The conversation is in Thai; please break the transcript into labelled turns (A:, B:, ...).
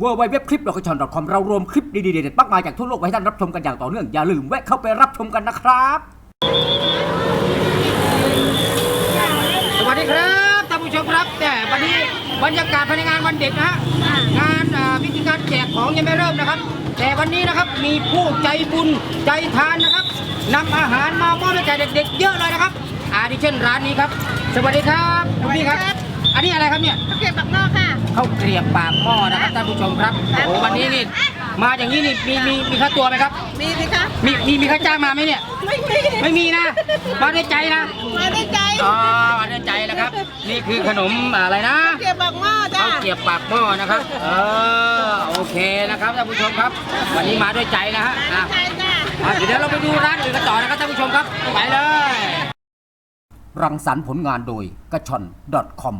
A: w w w c l i p l o c a t i o n c o m เรารวมคลิปดีๆเด็ดๆมากมายจากทั่วโลกไว้ให้ท่านรับชมกันอย่างต่อเนื่อง อย่าลืมแวะเข้าไปรับชมกันนะครับ
B: สวัสดีครับท่านผู้ชมครับแต่วันนี้บรรยากาศภายในงานวันเด็กนะฮะงานอ่าพิธีการแจกของยังไม่เริ่มนะครับ แต่วันนี้นะครับมีผู้ใจบุญใจทานนะครับนำอาหารมามอบให้แก่เด็ก ๆ เยอะเลยนะครับอาดิเช่นร้านนี้ครับ สวัสดีครับคุณพี่ครับ อันนี้อะไรครับเนี่ย
C: ข้าวเกรียบปักหม้อค่ะ
B: ข้าวเกรียบปากหม้อนะครับท่านผู้ชมครับโอ้โหวันนี้นี่มาอย่างนี้นี่มีมีมีค่าตัวไหมครับ
C: มีสิคะ
B: มีมีมีค่าจ้างมาไหมเนี่ย
C: ไม่มี
B: ไม่มีนะ มาด้วยใจนะ
C: มาได้ใจ
B: อ๋อมาด้วยใจนะครับ นี่คือขนมอะไรนะ
C: ข้าวเกรียบปักหม้อจ้า
B: ข้าวเกรียบปากหม้อนะครับเออโอเคนะครับท่านผู้ชมครับ วันนี้มาด้วยใจนะฮะอะ
C: ใจจ้า
B: อะเดี๋ยวเราไปดูร้านอื่นกันต่อนะครับท่านผู้ชมครับไปเลย
A: รังสรรค์ผลงานโดยกระชอน .com